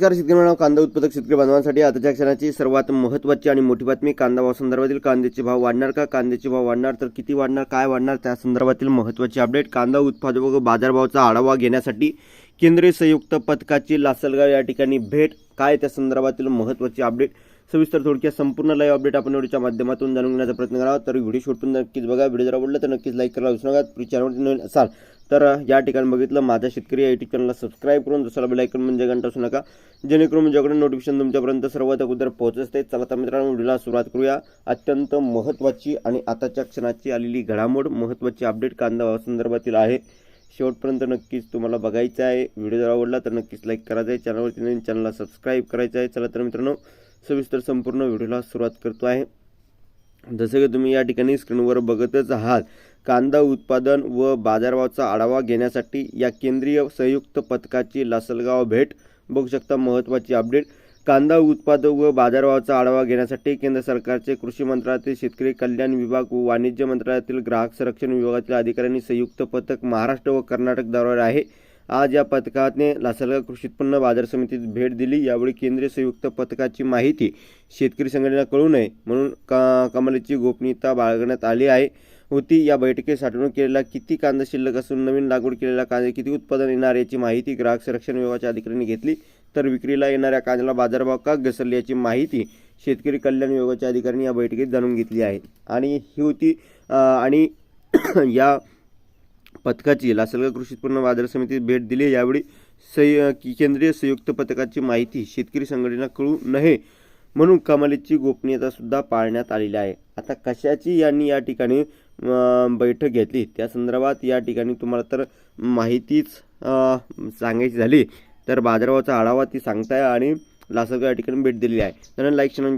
नमस्कार शेतकरी म्हणा कांदा उत्पादक शेतकरी बांधवांसाठी आताच्या क्षणाची सर्वात महत्त्वाची आणि मोठी बातमी कांदा भाव संदर्भातील. कांद्याचे भाव वाढणार का? कांद्याचे भाव वाढणार तर किती वाढणार? काय वाढणार? त्या संदर्भातील महत्त्वाची अपडेट कांदा उत्पादक व बाजारभावाचा आढावा घेण्यासाठी केंद्रीय संयुक्त पथकाची लासलगाव या ठिकाणी भेट. काय त्या संदर्भातील महत्त्वाची अपडेट सविस्तर थोडक्यात संपूर्ण लाईव्ह अपडेट आपण व्हिडिओच्या माध्यमातून जाणून घेण्याचा प्रयत्न करावा. तर व्हिडिओ शोधून नक्कीच बघा. व्हिडिओ जर आवडला तर नक्कीच लाईक करायला विसरू नका. चॅनलवरती नवीन असाल तर या ठिकाणी बघितलं माझा शेतकरी या युट्यूब चॅनलला सबस्क्राईब करून दुसरा बेलायकन म्हणजे घंटा असू नका जेणेकरून माझ्याकडे नोटिफिकेशन तुमच्यापर्यंत सर्वात अगोदर पोहोचत चला तर मित्रांनो व्हिडिओला सुरुवात करूया. अत्यंत महत्त्वाची आणि आताच्या क्षणाची आलेली घडामोड महत्त्वाची अपडेट कांदा भावासंदर्भातील आहे. शेवटपर्यंत नक्कीच तुम्हाला बघायचं आहे. व्हिडिओ जर आवडला तर नक्कीच लाईक करायचं आहे. चॅनलवरती नवीन चॅनलला सबस्क्राईब करायचं आहे. चला तर मित्रांनो सविस्तर संपूर्ण व्हिडिओला सुरुवात करतो आहे. जसं की तुम्ही या ठिकाणी स्क्रीनवर बघतच आहात कांदा उत्पादन व बाजारभावाचा आढावा घेण्यासाठी या केंद्रीय संयुक्त पथकाची लासलगाव भेट. बघू शकता महत्त्वाची अपडेट. कांदा उत्पादक व बाजारभावाचा आढावा घेण्यासाठी केंद्र सरकारचे कृषी मंत्रालयातील शेतकरी कल्याण विभाग व वाणिज्य मंत्रालयातील ग्राहक संरक्षण विभागातील अधिकाऱ्यांनी संयुक्त पथक महाराष्ट्र व कर्नाटक दौऱ्यावर आहे. आज या पथकाने लासलगाव कृषी उत्पन्न बाजार समितीत भेट दिली. यावेळी केंद्रीय संयुक्त पथकाची माहिती शेतकरी संघटना कळू नये म्हणून का कमालीची गोपनीयता बाळगण्यात आली आहे. होती. या बैठकीत साठवणूक केलेला किती कांदा शिल्लक असून नवीन लागवड केलेला कांदा किती उत्पादन येणार याची माहिती ग्राहक संरक्षण विभागाच्या अधिकाऱ्यांनी घेतली. तर विक्रीला येणाऱ्या कांद्याला बाजारभाव का घसरले याची माहिती शेतकरी कल्याण विभागाच्या अधिकाऱ्यांनी या बैठकीत जाणून घेतली आहे. आणि ही होती आणि या पथकाची लासलगाव कृषी उत्पन्न बाजार समितीत भेट दिली. यावेळी सय की केंद्रीय संयुक्त पथकाची माहिती शेतकरी संघटना कळू नये म्हणून कमालीची गोपनीयता सुद्धा पाळण्यात आलेली आहे. आता कशाची यांनी या ठिकाणी बैठक घेतली? त्या संदर्भात या ठिकाणी तुम्हाला तर माहितीच सांगायची झाली. तर बाजारभावाचा आढावा ती सांगताय आणि लासलगाव या ठिकाणी भेट दिलेली आहे. त्यांना लाईक चॅनल